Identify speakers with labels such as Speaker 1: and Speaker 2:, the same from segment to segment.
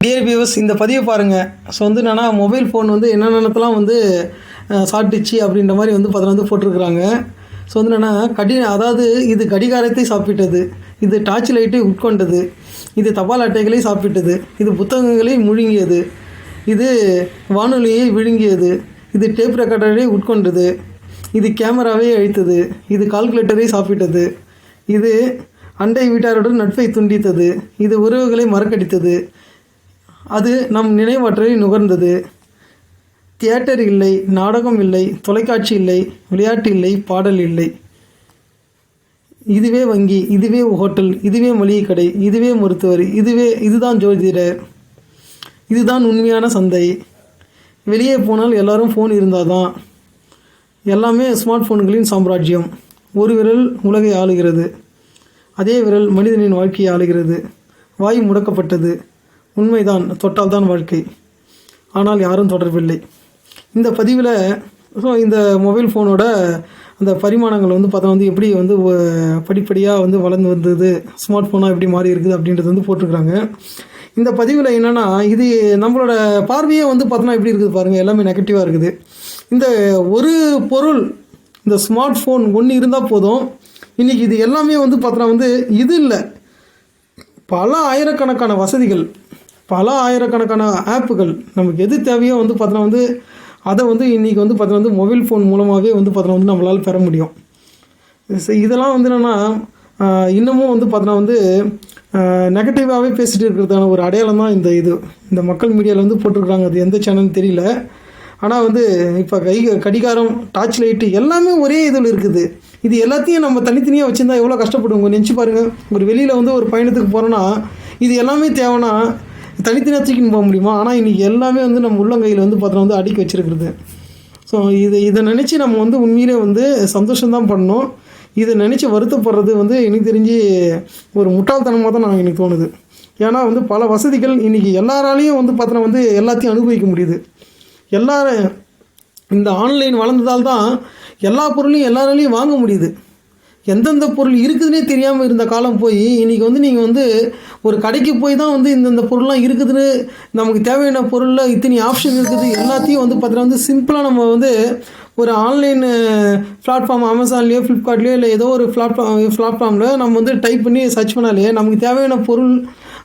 Speaker 1: Dear viewers இந்த பதிவை பாருங்கள் ஸோ வந்து என்னென்னா மொபைல் ஃபோன் வந்து என்னென்னத்தெல்லாம் வந்து சாப்பிட்டுச்சு அப்படின்ற மாதிரி வந்து அதில் வந்து போட்டிருக்கிறாங்க. ஸோ வந்து என்னென்னா கடி அதாவது இது கடிகாரத்தை சாப்பிட்டது. இது டார்ச் லைட்டை உட்கொண்டது. இது தபால் அட்டைகளை சாப்பிட்டது. இது புத்தகங்களை முழுங்கியது. இது வானொலியை விழுங்கியது. இது டேப் ரெக்கார்டரை உட்கொண்டது. இது கேமராவை அழித்தது. இது கால்குலேட்டரை சாப்பிட்டது. இது அண்டை வீட்டாருடன் நட்பை துண்டித்தது. இது உறவுகளை மறக்கடித்தது. அது நம் நினைவற்றை நுகர்ந்தது. தியேட்டர் இல்லை நாடகம் இல்லை தொலைக்காட்சி இல்லை விளையாட்டு இல்லை பாடல் இல்லை. இதுவே வங்கி இதுவே ஹோட்டல் இதுவே மளிகை கடை இதுவே மருத்துவர் இதுவே இதுதான் ஜோதிடர் இதுதான் உண்மையான சந்தை. வெளியே போனால் எல்லாரும் ஃபோன் இருந்தால் தான் எல்லாமே ஸ்மார்ட் ஃபோன்களின் சாம்ராஜ்யம். ஒரு விரல் உலகை ஆளுகிறது. அதே விரல் மனிதனின் வாழ்க்கையை ஆளுகிறது. வாய் முடக்கப்பட்டது. உண்மைதான் தொட்டால்தான் வாழ்க்கை. ஆனால் யாரும் தொடர்பில்லை இந்த பதிவில் ஸோ இந்த மொபைல் ஃபோனோட அந்த பரிமாணங்கள் வந்து பார்த்தா வந்து எப்படி வந்து படிப்படியாக வந்து வளர்ந்து வந்தது ஸ்மார்ட் ஃபோனாக எப்படி மாறி இருக்குது அப்படின்றது வந்து போட்டிருக்கிறாங்க. இந்த பதிவில் என்னென்னா இது நம்மளோட பார்வையே வந்து பார்த்தோன்னா எப்படி இருக்குது பாருங்கள் எல்லாமே நெகட்டிவாக இருக்குது. இந்த ஒரு பொருள் இந்த ஸ்மார்ட் ஃபோன் ஒன்று இருந்தால் போதும். இன்றைக்கி இது எல்லாமே வந்து பார்த்தோன்னா வந்து இது இல்லை. பல ஆயிரக்கணக்கான வசதிகள் பல ஆயிரக்கணக்கான ஆப்புகள் நமக்கு எது தேவையோ வந்து பார்த்தோன்னா வந்து அதை வந்து இன்றைக்கி வந்து பார்த்தோன்னா வந்து மொபைல் ஃபோன் மூலமாகவே வந்து பார்த்தோன்னா வந்து நம்மளால் பெற முடியும். இதெல்லாம் வந்து என்னென்னா இன்னமும் வந்து பார்த்தோன்னா வந்து நெகட்டிவாகவே பேசிகிட்டு இருக்கிறதான ஒரு அடையாளம் தான் இந்த இது. இந்த மக்கள் மீடியாவில் வந்து போட்டிருக்காங்க அது எந்த சேனல்னு தெரியல. ஆனால் வந்து இப்போ கை கடிகாரம் டார்ச் லைட்டு எல்லாமே ஒரே இதில் இருக்குது. இது எல்லாத்தையும் நம்ம தனித்தனியாக வச்சுருந்தா எவ்வளோ கஷ்டப்படுவோங்க நினச்சி பாருங்கள் ஒரு வெளியில் வந்து ஒரு பயணத்துக்கு போகிறோன்னா இது எல்லாமே தேவைன்னா தனித்தனியாக தூக்கின்னு போக முடியுமா? ஆனால் இன்றைக்கி எல்லாமே வந்து நம்ம உள்ளங்கையில் வந்து பார்த்தோன்னா வந்து அடிக்க வச்சிருக்கிறது. ஸோ இது இதை நினச்சி நம்ம வந்து உண்மையிலே வந்து சந்தோஷம்தான் பண்ணோம். இதை நினச்சி வருத்தப்படுறது வந்து எனக்கு தெரிஞ்சு ஒரு முட்டாள்தனமாக தான் நான் எனக்கு தோணுது. ஏன்னா வந்து பல வசதிகள் இன்றைக்கி எல்லாராலையும் வந்து பார்த்தோன்னா வந்து எல்லாத்தையும் அனுபவிக்க முடியுது. எல்லாரும் இந்த ஆன்லைன் வளர்ந்ததால் தான் எல்லா பொருளையும் எல்லாராலையும் வாங்க முடியுது. எந்தெந்த பொருள் இருக்குதுன்னே தெரியாமல் இருந்த காலம் போய் இன்றைக்கி வந்து நீங்கள் வந்து ஒரு கடைக்கு போய் தான் வந்து இந்தந்த பொருள்லாம் இருக்குதுன்னு நமக்கு தேவையான பொருளில் இத்தனை ஆப்ஷன் இருக்குது எல்லாத்தையும் வந்து பார்த்தீங்கன்னா வந்து சிம்பிளாக நம்ம வந்து ஒரு ஆன்லைன் பிளாட்ஃபார்ம் அமேசான்லேயோ ஃப்ளிப்கார்ட்லேயோ இல்லை ஏதோ ஒரு பிளாட்ஃபார்ம் பிளாட்ஃபார்மில் நம்ம வந்து டைப் பண்ணி சர்ச் பண்ணாலே நமக்கு தேவையான பொருள்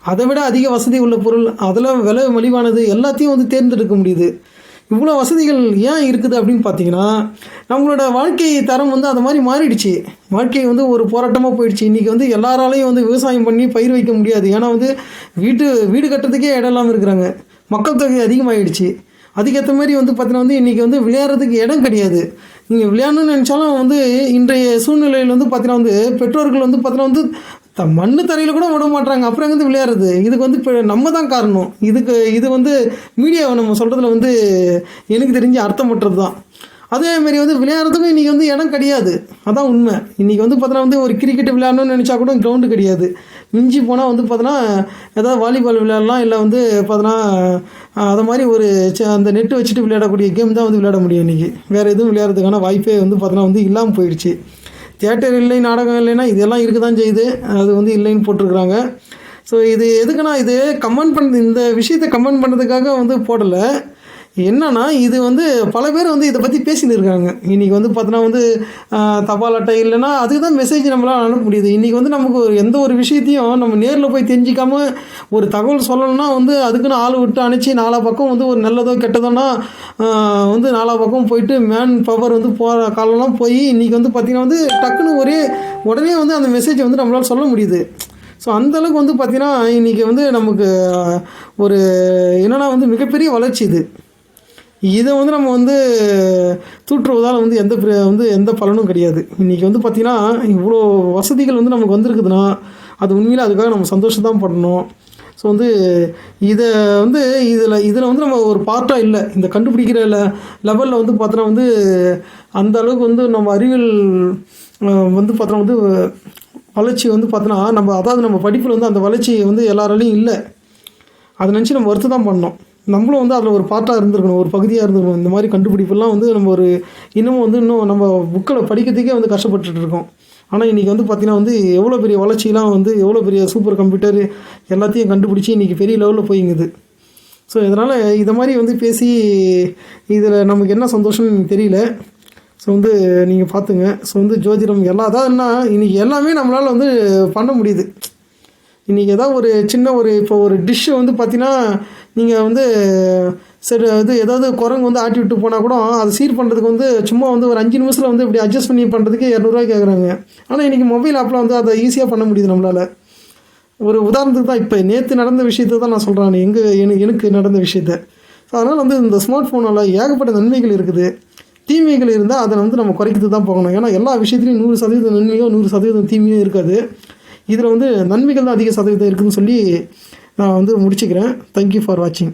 Speaker 1: அதை விட அதிக வசதி உள்ள பொருள் அதில் விலை மலிவானது எல்லாத்தையும் வந்து தேர்ந்தெடுக்க முடியுது. இவ்வளோ வசதிகள் ஏன் இருக்குது அப்படின்னு பார்த்தீங்கன்னா நம்மளோட வாழ்க்கை தரம் வந்து அந்த மாதிரி மாறிடுச்சு. வாழ்க்கை வந்து ஒரு போராட்டமாக போயிடுச்சு. இன்றைக்கி வந்து எல்லாராலையும் வந்து விவசாயம் பண்ணி பயிர் வைக்க முடியாது. ஏன்னா வந்து வீட்டு வீடு கட்டுறதுக்கே இடம் இல்லாமல் இருக்கிறாங்க. மக்கள் தொகை அதிகமாகிடுச்சு அதுக்கேற்ற மாதிரி வந்து பார்த்தீங்கன்னா வந்து இன்றைக்கி வந்து விளையாடுறதுக்கு இடம் கிடையாது. நீங்கள் விளையாடணும்னு நினச்சாலும் வந்து இன்றைய சூழ்நிலையில் வந்து பார்த்தீங்கன்னா வந்து பெற்றோர்கள் வந்து பார்த்தீங்கன்னா வந்து த மண்ணு தரையில் கூட விட மாட்டாங்க. அப்புறம் எங்கே விளையாடுறது? இதுக்கு வந்து இப்போ நம்ம தான் காரணம். இதுக்கு இது வந்து மீடியாவை நம்ம சொல்கிறதுல வந்து எனக்கு தெரிஞ்சு அர்த்தமற்றது தான் அதேமாரி வந்து விளையாடுறதுக்கும் இன்றைக்கி வந்து இடம் கிடையாது. அதான் உண்மை. இன்றைக்கி வந்து பார்த்தோன்னா வந்து ஒரு கிரிக்கெட் விளையாடணும்னு நினச்சா கூட கிரவுண்டு கிடையாது. மிஞ்சி போனால் வந்து பார்த்தோன்னா ஏதாவது வாலிபால் விளையாடலாம் இல்லை வந்து பார்த்தோன்னா அதை மாதிரி ஒரு ச- அந்த நெட்டு வச்சுட்டு விளையாடக்கூடிய கேம் தான் வந்து விளையாட முடியும் இன்றைக்கி வேறு எதுவும் விளையாடுறதுக்கான வாய்ப்பே வந்து பார்த்தோன்னா வந்து இல்லாமல் போயிடுச்சு. தியேட்டர் இல்லை நாடகம் இல்லைன்னா இதெல்லாம் இருக்க தான் செய்யுது. அது வந்து இல்லைன்னு போட்டிருக்கிறாங்க. ஸோ இது எதுக்குன்னா இது கமெண்ட் பண்ண இந்த விஷயத்தை கமெண்ட் பண்ணுறதுக்காக வந்து போடலை. என்னன்னா இது வந்து பல பேர் வந்து இதை பற்றி பேசின்னு இருக்காங்க இன்றைக்கி வந்து பார்த்தோன்னா வந்து தபால் அட்டை இல்லைன்னா அதுக்கு தான் மெசேஜ் நம்மளால் அனுப்ப முடியுது. இன்றைக்கி வந்து நமக்கு ஒரு எந்த ஒரு விஷயத்தையும் நம்ம நேரில் போய் தெரிஞ்சிக்காமல் ஒரு தகவல் சொல்லணும்னா வந்து அதுக்குன்னு ஆள் விட்டு அனுப்பிச்சு நாலா பக்கம் வந்து ஒரு நல்லதோ கெட்டதோன்னா வந்து நாலா பக்கம் போயிட்டு மேன் பவர் வந்து போகிற காலம்லாம் போய் இன்றைக்கி வந்து பார்த்திங்கன்னா வந்து டக்குன்னு ஒரே உடனே வந்து அந்த மெசேஜை வந்து நம்மளால் சொல்ல முடியுது. ஸோ அந்தளவுக்கு வந்து பார்த்திங்கன்னா இன்றைக்கி வந்து நமக்கு ஒரு என்னென்னா வந்து மிகப்பெரிய வளர்ச்சி இது. இதை வந்து நம்ம வந்து தூற்றுவதால் வந்து எந்த பிர- வந்து எந்த பலனும் கிடையாது. இன்றைக்கி வந்து பார்த்திங்கன்னா இவ்வளோ வசதிகள் வந்து நமக்கு வந்திருக்குதுன்னா அது உண்மையில் அதுக்காக நம்ம சந்தோஷம் தான் படணும். ஸோ வந்து இதை வந்து இதில் இதில் வந்து நம்ம ஒரு பார்ட்டாக இல்லை. இந்த கண்டுபிடிக்கிற லெவலில் வந்து பார்த்தோன்னா வந்து அந்த அளவுக்கு வந்து நம்ம அறிவியல் வந்து பார்த்தோன்னா வந்து வளர்ச்சி வந்து பார்த்தோன்னா நம்ம அதாவது நம்ம படிப்பில் வந்து அந்த வளர்ச்சி வந்து எல்லாராலையும் இல்லை. அதை நினச்சி நம்ம வருத்தம் தான் பண்ணோம். நம்மளும் வந்து அதில் ஒரு பார்ட்டாக இருந்திருக்கணும் ஒரு பகுதியாக இருந்திருக்கணும். இந்த மாதிரி கண்டுபிடிப்பெல்லாம் வந்து நம்ம ஒரு இன்னமும் வந்து இன்னும் நம்ம புக்கில் படிக்கிறதுக்கே வந்து கஷ்டப்பட்டுட்டு இருக்கோம். ஆனால் இன்றைக்கி வந்து பார்த்திங்கன்னா வந்து எவ்வளோ பெரிய வளர்ச்சிலாம் வந்து எவ்வளோ பெரிய சூப்பர் கம்ப்யூட்டர் எல்லாத்தையும் கண்டுபிடிச்சி இன்றைக்கி பெரிய லெவலில் போயிங்குது. ஸோ இதனால் இதை மாதிரி வந்து பேசி இதில் நமக்கு என்ன சந்தோஷம்னு தெரியல. ஸோ வந்து நீங்கள் பார்த்துங்க ஸோ வந்து ஜோதிடம் எல்லா அதாவதுன்னா என்ன இன்றைக்கி எல்லாமே நம்மளால் வந்து பண்ண முடியுது. இன்றைக்கி ஏதாவது ஒரு சின்ன ஒரு இப்போ ஒரு டிஷ்ஷு வந்து பார்த்திங்கன்னா நீங்கள் வந்து சரி இது ஏதாவது குரங்கு வந்து ஆட்டி விட்டு போனால் கூட அதை சீர் பண்ணுறதுக்கு வந்து சும்மா வந்து ஒரு அஞ்சு நிமிஷத்தில் வந்து இப்படி அட்ஜஸ்ட் பண்ணி பண்ணுறதுக்கு இரநூறுவா கேட்குறாங்க ஆனால் இன்றைக்கி மொபைல் ஆப்பில் வந்து அதை ஈஸியாக பண்ண முடியுது நம்மளால். ஒரு உதாரணத்துக்கு தான் இப்போ நேற்று நடந்த விஷயத்தை தான் நான் சொல்கிறேன் எங்கள் எனக்கு எனக்கு நடந்த விஷயத்த. ஸோ அதனால் வந்து இந்த ஸ்மார்ட் ஃபோனால் ஏகப்பட்ட நன்மைகள் இருக்குது. தீமைகள் இருந்தால் அதை வந்து நம்ம குறைக்கிறது தான் போகணும். ஏன்னா எல்லா விஷயத்துலையும் நூறு சதவீதம் நன்மையோ நூறு சதவீதம் தீமையோ இருக்காது. இதில் வந்து நன்மைகள் தான் அதிக சதவீதம் இருக்குதுன்னு சொல்லி நான் வந்து முடிச்சுக்கிறேன். தேங்க்யூ ஃபார் வாட்சிங்